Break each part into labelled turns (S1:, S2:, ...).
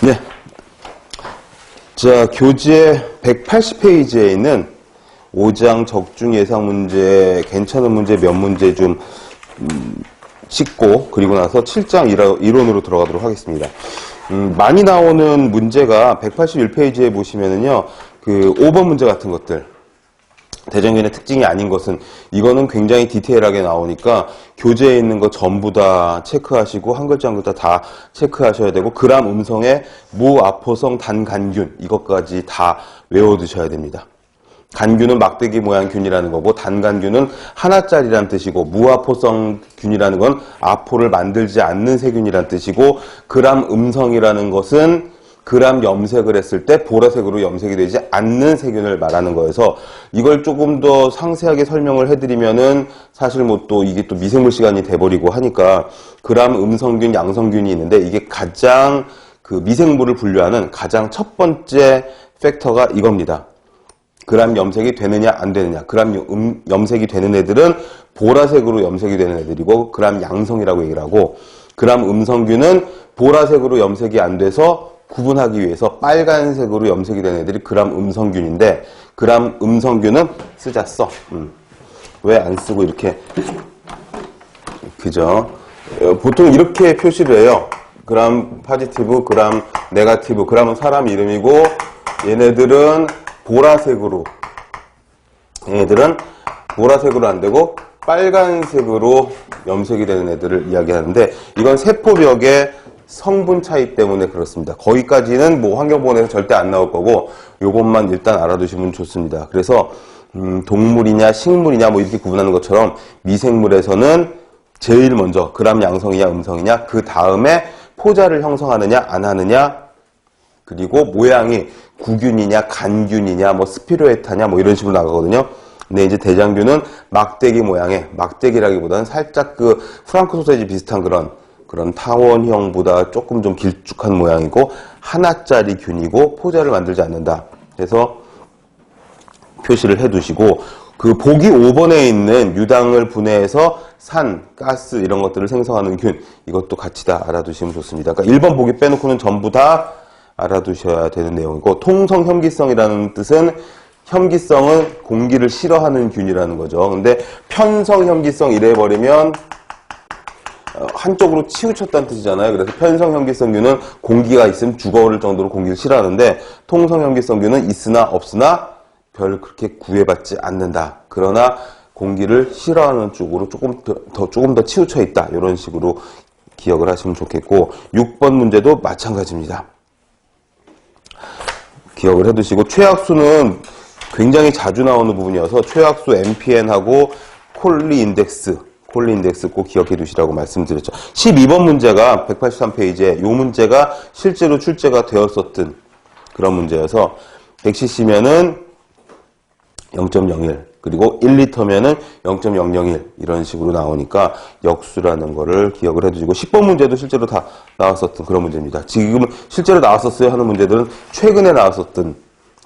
S1: 네. 자, 교재 180페이지에 있는 5장 적중 예상 문제, 괜찮은 문제 몇 문제 좀 음, 짚고 그리고 나서 7장 이론으로 들어가도록 하겠습니다. 음, 많이 나오는 문제가 181페이지에 보시면은요, 그 5번 문제 같은 것들, 대정견의 특징이 아닌 것은 이거는 굉장히 디테일하게 나오니까 교재에 있는 거 전부 다 체크하시고 한 글자 한 글자 다 체크하셔야 되고 그람 음성의 무아포성 단간균 이것까지 다 외워두셔야 됩니다. 간균은 막대기 모양 균이라는 거고 단간균은 하나짜리란 뜻이고 무아포성 균이라는 건 아포를 만들지 않는 세균이란 뜻이고 그람 음성이라는 것은 그람 염색을 했을 때 보라색으로 염색이 되지 않는 세균을 말하는 거여서 이걸 조금 더 상세하게 설명을 해드리면은 사실 뭐 또 이게 또 미생물 시간이 돼버리고 하니까 그람 음성균, 양성균이 있는데 이게 가장 그 미생물을 분류하는 가장 첫 번째 팩터가 이겁니다. 그람 염색이 되느냐 안 되느냐 그람 음, 염색이 되는 애들은 보라색으로 염색이 되는 애들이고 그람 양성이라고 얘기를 하고 그람 음성균은 보라색으로 염색이 안 돼서 구분하기 위해서 빨간색으로 염색이 되는 애들이 그람 음성균인데 그람 음성균은 쓰자 써. 음. 왜안 쓰고 이렇게 그죠? 어, 보통 이렇게 표시를 해요. 그람 파지티브, 그람 네가티브. 그람은 사람 이름이고 얘네들은 보라색으로 얘네들은 보라색으로 안 되고 빨간색으로 염색이 되는 애들을 이야기하는데 이건 세포벽의 성분 차이 때문에 그렇습니다. 거기까지는 뭐 환경보건에서 절대 안 나올 거고 요것만 일단 알아두시면 좋습니다. 그래서 음, 동물이냐 식물이냐 뭐 이렇게 구분하는 것처럼 미생물에서는 제일 먼저 그람 양성이냐 음성이냐 그 다음에 포자를 형성하느냐 안 하느냐 그리고 모양이 구균이냐 간균이냐 뭐 스피로에타냐 뭐 이런 식으로 나가거든요. 근데 이제 대장균은 막대기 모양의 막대기라기보다는 살짝 그 프랑크 소세지 비슷한 그런 그런 타원형보다 조금 좀 길쭉한 모양이고 하나짜리 균이고 포자를 만들지 않는다. 그래서 표시를 해두시고 그 보기 5번에 있는 유당을 분해해서 산, 가스 이런 것들을 생성하는 균 이것도 같이 다 알아두시면 좋습니다. 그러니까 1번 보기 빼놓고는 전부 다 알아두셔야 되는 내용이고 통성 혐기성이라는 뜻은 혐기성은 공기를 싫어하는 균이라는 거죠. 근데 편성 혐기성 이래 버리면 어, 한쪽으로 치우쳤다는 뜻이잖아요. 그래서 편성현기성균은 공기가 있으면 죽어오를 정도로 공기를 싫어하는데 통성현기성균은 있으나 없으나 별 그렇게 구애받지 않는다. 그러나 공기를 싫어하는 쪽으로 조금 더, 더 조금 더 치우쳐 있다. 이런 식으로 기억을 하시면 좋겠고 6번 문제도 마찬가지입니다. 기억을 해두시고 최악수는 굉장히 자주 나오는 부분이어서 최악수 MPN하고 콜리 인덱스 콜리 인덱스 꼭 기억해 두시라고 말씀드렸죠. 12번 문제가 183페이지에 이 문제가 실제로 출제가 되었었던 그런 문제여서 100cc면은 0.01 그리고 1리터면은 0.001 이런 식으로 나오니까 역수라는 거를 기억을 해두시고 10번 문제도 실제로 다 나왔었던 그런 문제입니다. 지금 실제로 나왔었어요 하는 문제들은 최근에 나왔었던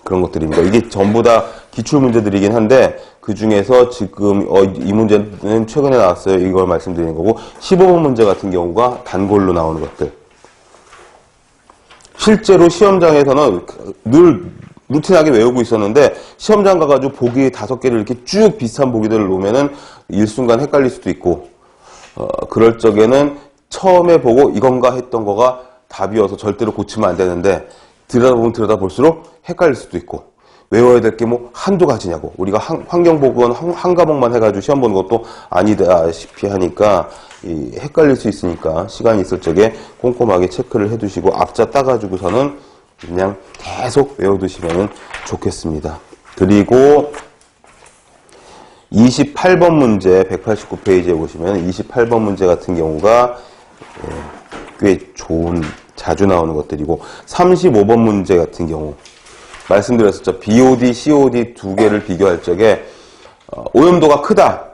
S1: 그런 것들입니다. 이게 전부 다 기출 문제들이긴 한데 그 중에서 지금 어, 이 문제는 최근에 나왔어요. 이걸 말씀드리는 거고 15번 문제 같은 경우가 단골로 나오는 것들. 실제로 시험장에서는 늘 루틴하게 외우고 있었는데 시험장 가가지고 보기 다섯 개를 이렇게 쭉 비슷한 보기들을 놓으면은 일순간 헷갈릴 수도 있고 어, 그럴 적에는 처음에 보고 이건가 했던 거가 답이어서 절대로 고치면 안 되는데 들여다보면 들여다볼수록 헷갈릴 수도 있고 외워야 될 게 뭐 한두 가지냐고 우리가 환경보건 한, 한 과목만 해가지고 시험 보는 것도 아니다시피 하니까 이 헷갈릴 수 있으니까 시간이 있을 적에 꼼꼼하게 체크를 해두시고 앞자 따가지고서는 그냥 계속 외워두시면 좋겠습니다. 그리고 28번 문제 189페이지에 보시면 28번 문제 같은 경우가 예, 꽤 좋은 자주 나오는 것들이고 35번 문제 같은 경우 말씀드렸었죠. BOD, COD 두 개를 비교할 적에 어, 오염도가 크다.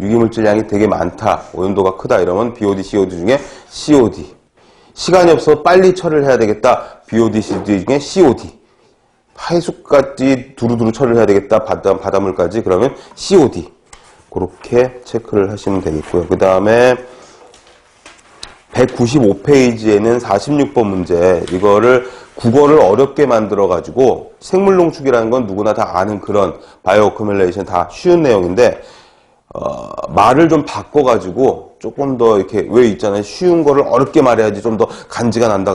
S1: 유기물질량이 되게 많다. 오염도가 크다. 이러면 BOD, COD 중에 COD. 시간이 없어 빨리 처리를 해야 되겠다. BOD, COD 중에 COD. 하이수까지 두루두루 처리를 해야 되겠다. 바다, 바닷물까지. 그러면 COD. 그렇게 체크를 하시면 되겠고요. 그 다음에 195페이지에는 46번 문제. 이거를 국어를 어렵게 만들어 가지고 생물 농축이라는 건 누구나 다 아는 그런 바이오 어큐뮬레이션 다 쉬운 내용인데 어, 말을 좀 바꿔 가지고 조금 더 이렇게 왜 있잖아요. 쉬운 거를 어렵게 말해야지 좀 더 간지가 난다